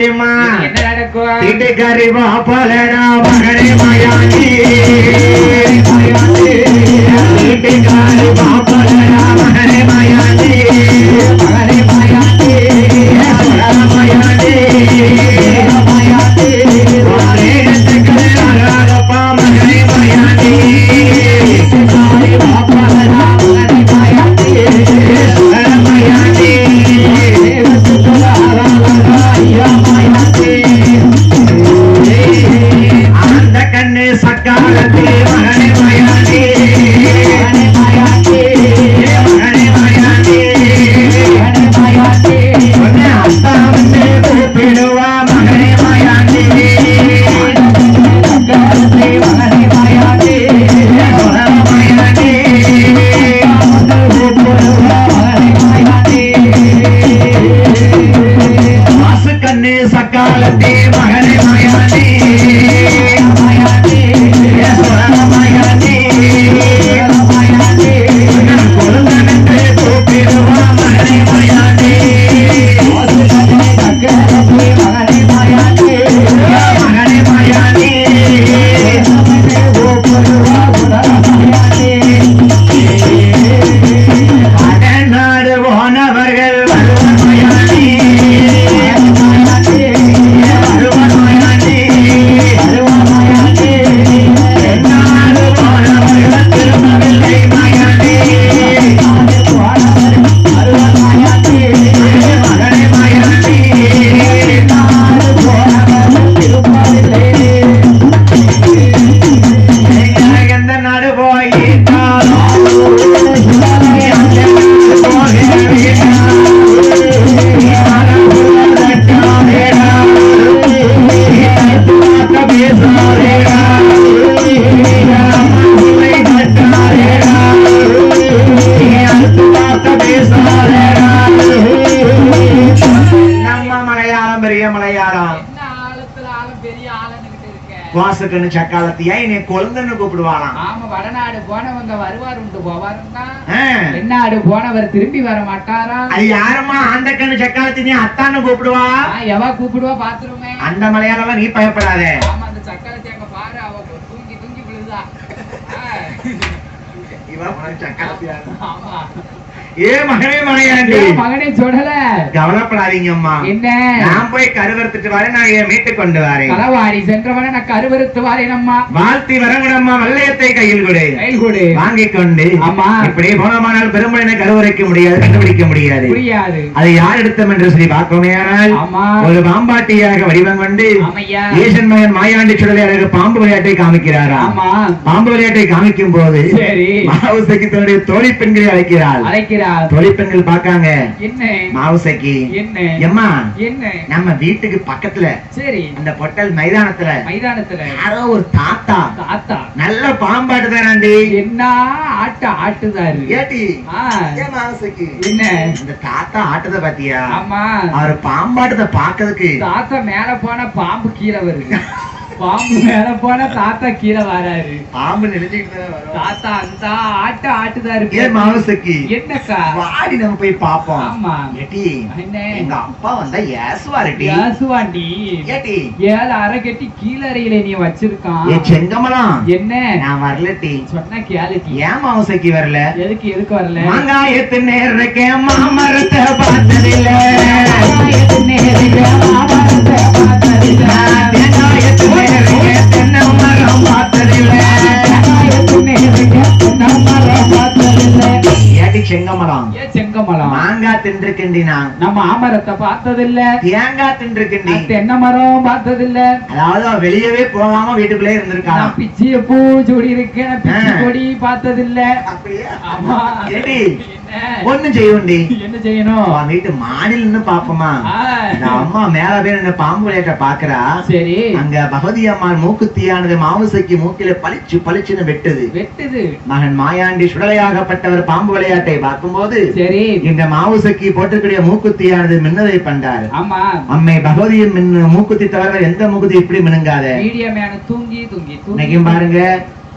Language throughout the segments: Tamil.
என்ன நடக்கும் வீட்டுக்காரி மாப்பலடா மகனே மயாண்டி வீட்டுக்காரி வாசக்கண்ணு சக்காலத்தியா என்னை கொழுந்தன்னு கூப்பிடுவாளாம். ஆமா வடநாடு போனவங்க வருவார் உண்டு போவாருன்னா. தென்னாடு போனவர் திரும்பி வர மாட்டாரா? அது யாரம்மா அந்த கண்ணு சக்காலத்தி நீ அத்தான்னு கூப்பிடுவா? எவ கூப்பிடுவா பாத்துருமே. அந்த மலையாளம் நீ பயப்படாத. ஆமா அந்த சக்கரத்தை அங்க பாரு அவ தூங்கி தூங்கி விழுதா. இவன் சக்காலத்தியா? ஆமா. ஏ மகனே மலையாண்டி ஏன் மகனே சொல்லல கவலைப்படாதீங்க அம்மா என்ன? நான் போய் கருவறுத்துட்டு வரேன் நான் என் மீட்டு கொண்டு வரேன். களவாடி சென்றவன நான் கருவறுத்து வாரேனம்மா. வாழ்த்தி வரங்குடம்மா வல்லையத்தை கையில் கொடு. கை கொடு. வாங்கிக் கொண்டு. ஆமா. இப்படி போனமானால் கருவறைக்க முடியாது கண்டுபிடிக்க முடியாது. அது யார் எடுத்தம் என்று சொல்லி பார்க்கவே ஆனால் ஒரு பாம்பாட்டியாக வடிவம் கொண்டு ஈசன் மகன் மாயாண்டி சுடலை அழகு பாம்பு விளையாட்டை காமிக்கிறாரா? ஆமா. பாம்பு விளையாட்டை காமிக்கும் போது தோழி பெண்களை அழைக்கிறாள். அழைக்கிறார் தோழி பெண்கள் பார்க்காங்க என்ன? மாவுசைக்கு. என்ன? எம்மா என்ன? நம்ம வீட்டுக்கு பக்கத்துல சரி. அந்த பொட்டல் மைதானத்துல மைதானத்துல. யாரோ ஒரு தாத்தா தாத்தா. நல்ல பாம்பாட்டு தானாண்டி என்ன? ஆட்ட ஆட்டுதாரு. ஏட்டி மாவுசைக்கு. என்ன? இந்த தாத்தா ஆட்டத பாத்தியா? ஆமா. அவர் பாம்பாட்டத்தை பாக்குறதுக்கு தாத்தா மேல போன பாம்பு கீழே வருது. பாம்பு மேல போன தாத்தா கீழே வராரு. பாம்பு வரும். தாத்தா அந்த ஆட்ட ஆட்டுதாரு ஏன் மாவுசைக்கு என்னக்கா? வாடி நம்ம போய் பாப்போம். ஆமா. ஏட்டி என்ன? எங்க அப்பா வந்தா ஏசுவாருட்டி யாசுவாண்டி ஏட்டி. ஏழு அரை கட்டி கீழறையில நீ வச்சிருக்கான். ஏ செங்கமலம் என்ன? நான் வரலட்டி சொன்னா கேளுட்டி ஏன் மாவுசைக்கு வரல? எதுக்கு எதுக்கு வரல? மாங்காயத்து நேரக்கே மாமரத்தை பார்த்ததில்ல. நேரக்கே தென்னை மரம் பார்த்ததில்ல மாங்காய் தின்றுக்கிண்டி நான். நம்ம ஆமரத்தை பார்த்ததில்ல. தேங்காய் தின்றுக்கிண்டி. தென்னை மரம் பார்த்ததில்ல. அதாவது வெளியவே போகாம வீட்டுக்குள்ளே இருந்திருக்காளாம் நான் பிச்சிய பூ ஜோடி இருக்கு நான் பிச்சி. கொடி பார்த்ததில்ல. அப்படியா? ஆமா. ஒண்ணும் செய்யுண்டி என்ன செய்யணும்? வீட்டு மாடியில் நின்னு பாப்போமா. அம்மா மேல பேர் என்ன பாம்பு விளையாட்ட பாக்குறா. சரி. அங்க பகவதி அம்மாள் மூக்குத்தியானது மாவுசைக்கு மூக்கில பளிச்சு பளிச்சுன்னு வெட்டுது. வெட்டுது. மகன் மாயாண்டி சுடலையாகப்பட்டவர் பாம்பு விளையாட்டை பார்க்கும்போது சரி. இந்த மாவுசைக்கு போட்டிருக்கிற மூக்குத்தியானது மின்னதை பண்றாரு ஆமா. அம்மை பகவதியின் மின் மூக்குத்தி தவிர எந்த மூக்குத்தி இப்படி மினுங்காத? தூங்கி தூங்கி. இன்னைக்கும் பாருங்க.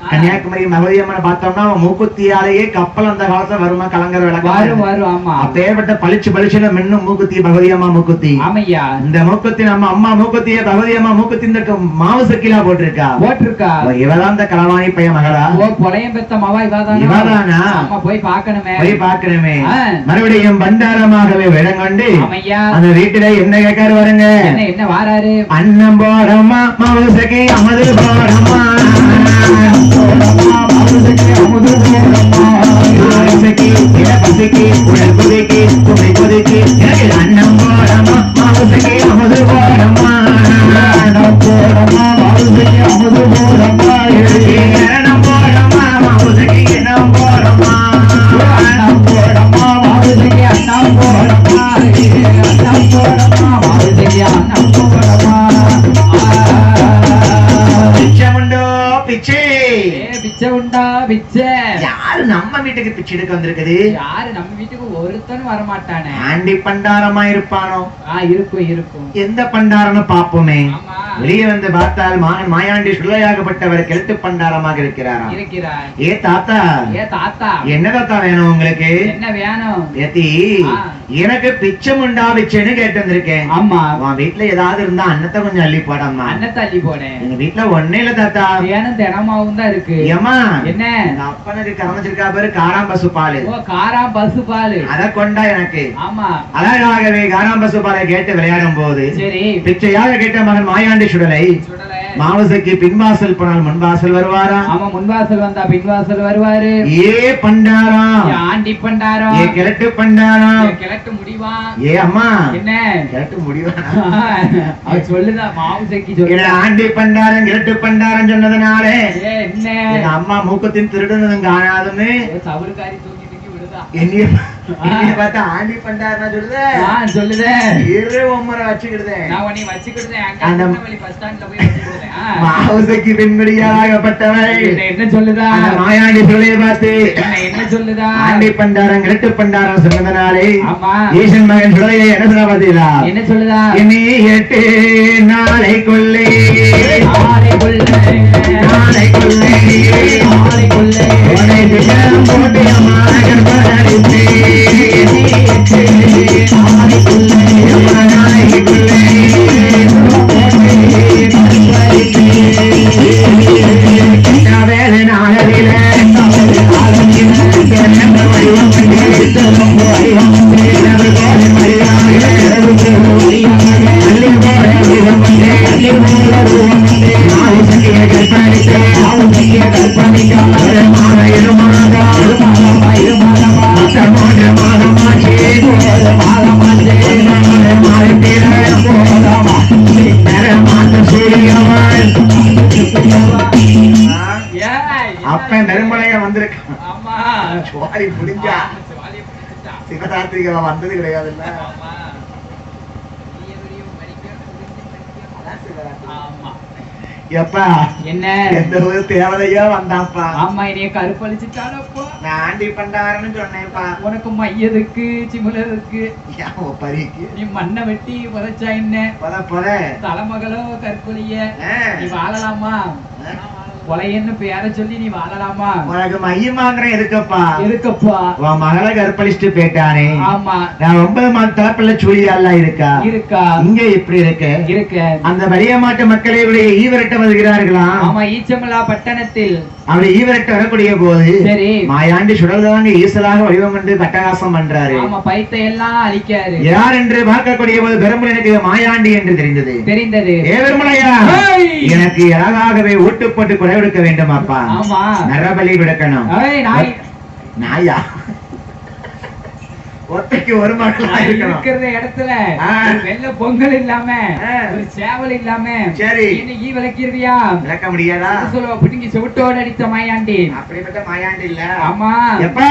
கன்னியாகுமரி மகதி அம்மனை பார்த்தோம்னா மூக்குத்தியாலேயே கப்பல் அந்த காலத்துல வருமா கலங்கர விளக்கம் வரும் ஆமா. அப்பேற்பட்ட பளிச்சு பளிச்சுன்னு மின்னும் மூக்குத்தி பகவதி அம்மா மூக்குத்தி. ஆமையா? இந்த மூக்குத்தி நம்ம அம்மா மூக்குத்திய பகவதி அம்மா மூக்குத்தி இந்த மாவு சக்கிலா போட்டிருக்கா? போட்டிருக்கா? இவதான் இந்த களவாணி பையன் மகளா? ஓ புலையம் பெத்த மவா இவாதானா? இவாதானா? ஆமா போய் பார்க்கணுமே. போய் பாக்குறமே ஆ. மறுபடியும் பண்டாரமாகவே விடங்கொண்டு ஆமையா? அந்த வீட்டுல என்ன கேட்காரு வருங்க என்ன என்ன வாராரு? அன்னம் போடம்மா மாவு சக்கி அமது போடம்மா. மாவுசக்கி, இளப்பசிக்கு, உடல் குதிக்கு, குமை குதிக்கு, எனக்கு அன்னம் போடம்மா, மாவுசக்கி, அமுது போடம்மா. பிச்சை எடுக்க வந்திருக்குது? யாரு நம்ம வீட்டுக்கு ஒருத்தனும் வரமாட்டானே. ஆண்டி பண்டாரமா இருப்பானோ? ஆ இருக்கும் இருக்கும். எந்த பண்டாரன்னு பாப்போமே ஆமா. வெளியே வந்து பார்த்தால் மாயாண்டி சுள்ளையாகப்பட்டவர் கிழட்டு பண்டாரமாக இருக்கிறாராம். இருக்கிறார். ஏ தாத்தா? ஏ தாத்தா? என்ன தாத்தா வேணும் உங்களுக்கு? என்ன வேணும்? ஏத்தி. எனக்கு பிச்சை முண்டா பிச்சைன்னு கேட்டு வந்திருக்கேன். ஆமா. உன் வீட்டுல ஏதாவது இருந்தா அன்னத்தை கொஞ்சம் அள்ளி போடம்மா. அண்ணன் தள்ளி போனேன் எங்க வீட்டுல ஒன்னே இல்ல தாத்தா. வேணும் தினமாவும் தான் இருக்கு. ஏமா என்ன? அப்பனுக்கு கறந்துச்சிருக்கா பாரு காராம்பசு பாலு. ஓ காரா பசு பாலு. அத கொண்டா எனக்கு. ஆமா. அழகாகவே காராம்பசு பாலை கேட்டு விளையாடும் போது சரி. பிச்சையாக கேட்ட மகன் மாயாண்டி சுடலை. சுடலை. மாவசைக்கு பின்வாசல் போனால் முன்வாசல் வருவாரா? ஆமா முன்வாசல் வந்தா பின்வாசல் வருவாரு. ஏ பண்டாரா? ஆண்டி பண்டாரம் ஏ கிழட்டு பண்டாரா? கிழட்டு முடிவா? ஏ அம்மா? என்ன? கிழட்டு முடிவா? அவ சொல்லுதா மாவுசைக்கு சொல்லு ஆண்டி பண்டாரம் கிழட்டு பண்டாரம் சொன்னதுனால? என்ன? அம்மா மூக்கத்தின் திருடுனதும் காணாதுன்னு? ஏ, என்னைய என்னைய பார்த்தா ஆண்டி பண்டாரா சொல்லுத. இரு நான் உன்னை வச்சுக்கிட்டேன் அங்க அந்த- பஸ் ஸ்டாண்ட்ல போய். மாவசைக்கு என்ன என்ன சொல்லுதா? அந்த மாயாண்டி சொல்லிய பார்த்து என்ன என்ன சொல்லுதா? ஆண்டி பண்டாரம் கிழட்டு பண்டாரம் சொன்னதுனாலே ஈசன் மகன் என்ன சொல்ல பார்த்தீங்களா? என்ன சொல்லுதா? இனி எட்டு நாளைக்குள்ளே. ஆலைக்குள்ளே உன்னை விஷம் போட்டு அம்மா கர்ப்பதரித்து இனி ஏய், அப்ப நெருமலைய வந்திருக்கான் சுவாரி பிடிச்சிட்டா. சிவராத்திரிக்கு அவன் வந்தது மடிக்க. ஆமா. எப்பா? என்ன? எந்த ஒரு தேவதையா வந்தான்ப்பா ஆமா என்னைய கருப்பளிச்சுட்டானப்பா நான் ஆண்டி பண்டாரன்னு சொன்னேன்ப்பா. உனக்கு மையதுக்கு உன் பரிக்கு. நீ மண்ணை வெட்டி உதைச்சா என்ன? பொத பொத. தலைமகளோ கற்பொழிய. நீ வாழலாமா? கொலையன்னு பேர சொல்லி நீ வாழலாமா? உனக்கு மையமாங்கிறம் எதுக்கப்பா இருக்கப்பா. உன் மகளை கற்பழிச்சுட்டு போயிட்டானே. ஆமா. நான் ஒன்பது மாத தரப்புல சுழியாலாம் இருக்கா? இருக்கா. இங்க இப்படி இருக்க? இருக்க அந்த வலிய மாட்டு மக்களை இப்படி ஈவரட்ட வருகிறார்களாம் ஆமா ஈச்சமலா பட்டணத்தில். அப்படி ஈவரட்ட வரக்கூடிய போது சரி. மாயாண்டி சுடல்தாங்க ஈசலாக வடிவம் கொண்டு கட்டகாசம் பண்றாரு. ஆமா பைத்தை எல்லாம் அழிக்காரு. யார் என்று பார்க்கக்கூடிய போது பெரும்புல எனக்கு மாயாண்டி என்று தெரிந்தது. தெரிந்தது. ஏ பெருமலையா! எனக்கு அழகாகவே ஊட்டு போட்டு குறை கொடுக்க வேண்டும் அப்பா ஆமா. நரபலி விடுக்கணும் நாயா? ஒத்தைக்கு ஒரு இருக்கிற இடத்துல வெள்ளை பொங்கல் இல்லாம. ஒரு சேவல் இல்லாம சரி. என்ன ஈ விளக்கிறியா விளக்க முடியாதா? சொல்லுவா பிடிங்கி செவிட்டோட அடித்த மாயாண்டி? அப்படிப்பட்ட மாயாண்டி இல்ல. ஆமா. எப்பா!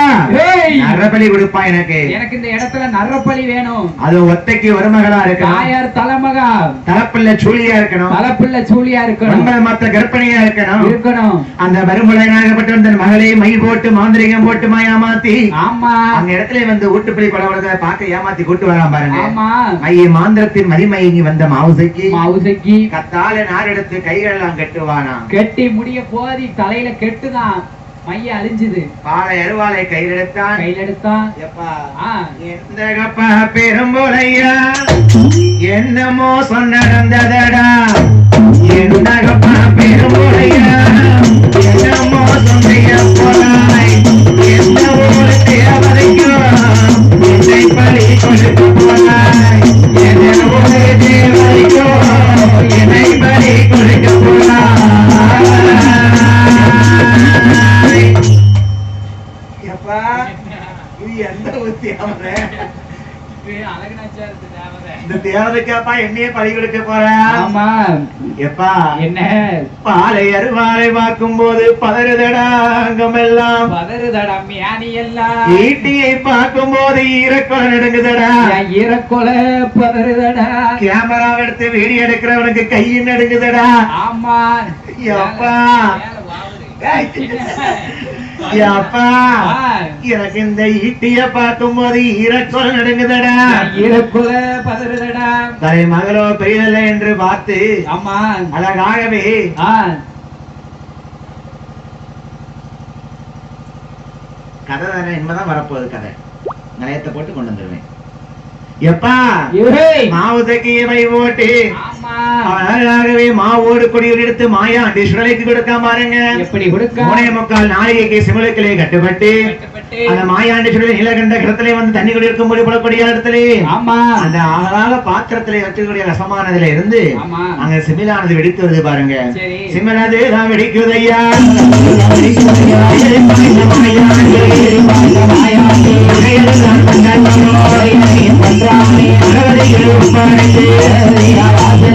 நரபலி கொடுப்பா எனக்கு. எனக்கு இந்த இடத்துல நரப்பலி வேணும். அது ஒத்தைக்கு ஒரு மகளா இருக்கணும். தாயார் தலைமகா. தலப்பிள்ள சூழியா இருக்கணும். தலைப்புள்ள சூழியா இருக்கணும். ஒன்பது மாத்த கர்ப்பிணியா இருக்கணும். இருக்கணும். அந்த மறுமுறையாகப்பட்ட அந்த மகளை மை போட்டு மாந்திரிகம் போட்டு மாயா மாத்தி ஆமா. அந்த இடத்துல வந்து ஊட்டுப்பள்ளி படபடத்தை பார்க்க ஏமாத்தி கூட்டு வரான் பாருங்க. மைய மாந்திரத்தின் மதிமயங்கி வந்த மாவுசைக்கு. மவுசைக்கு. கத்தால நார் எடுத்து கைகள் எல்லாம் கட்டுவானாம் கெட்டி முடிய போதி தலையில கெட்டுதான் மைய அழிஞ்சுது பாலை அருவாளை கையில் எடுத்தான் கையில எடுத்தான் எந்த கப்பா பெரும்போலையா? என்னமோ சொன்ன நடந்ததடா எந்த கப்பா பெரும்போலையா? என்னமோ சொன்னிய போலாய் எந்த ஊரு தேவதைக்கோ என்னை பலி தேவதைக்காப்பா என்னையே பழி கொடுக்க போற? ஆமா. எப்பா என்ன? பாலை அருவாலை பார்க்கும் போது பதறுதடா அங்கமெல்லாம். பதறுதடா மியானி எல்லாம் ஈட்டியை பார்க்கும் போது ஈரக்குறை நடுங்குதடா ஈரக்கொலை பதறுதடா. கேமரா எடுத்து வீடியோ எடுக்கிறவனுக்கு கையும் நடுங்குதடா. ஆமா. எப்பா. அப்பா எனக்கு இந்த ஈட்டிய பார்க்கும் போது ஈரக்குறை நடுங்குதடா ஈரக்கொலை பதறுதடா. தலை மகளோ பெரியதல்ல என்று பார்த்து ஆமா. அழகாகவே கதை தானே? இனிமேதான் வரப்போகுது கதை. நிலையத்தை போட்டு கொண்டு வந்துருவேன். எப்பா? ஏய், மாவுதைக்கு இவை போட்டு அழகாகவே மாவோடு கொடியில் எடுத்து மாயாண்டி சுடலைக்கு கொடுக்க பாருங்க. எப்படி கொடுக்க? மூணே முக்கால் நாளிகைக்கு சிமலுக்கிலே கட்டுப்பட்டு. அந்த மாயாண்டி சுடலை நீலகண்ட கிடத்திலே வந்து தண்ணி குடி இருக்கும்போது போடக்கூடிய இடத்திலே ஆமா. அந்த அழகாக பாத்திரத்திலே வச்சுக்கூடிய ரசமானதுல இருந்து அங்க சிமிலானது வெடித்து வருது பாருங்க. சரி. சிமிலது தான் வெடிக்குதையா? ஐயா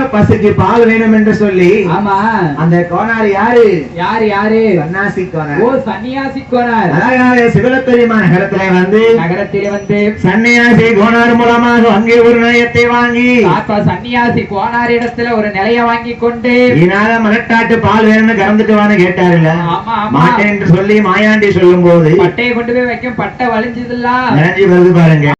அழகாக பசுக்கு பால் வேணும் என்று சொல்லி ஆமா. அந்த கோனார் யாரு? யாரு யாரு? சன்னாசி ஓ கோனார் சன்னியாசி கோனார். அழகாக சிவலப்பெருமா நகரத்திலே வந்து? நகரத்திலே வந்து. சன்னியாசி கோனார் மூலமாக அங்கே ஒரு நிலையத்தை வாங்கி. தாத்தா சன்னியாசி கோனார் இடத்துல ஒரு நிலைய வாங்கி கொண்டு. இதனால மலட்டாட்டு பால் வேணும்னு கறந்துட்டு வான்னு ஆமா மாட்டேன் என்று சொல்லி மாயாண்டி சொல்லும் போது பட்டையை கொண்டு போய் வைக்கும் பட்டை வலிஞ்சதுல நினைஞ்சு வருது பாருங்க.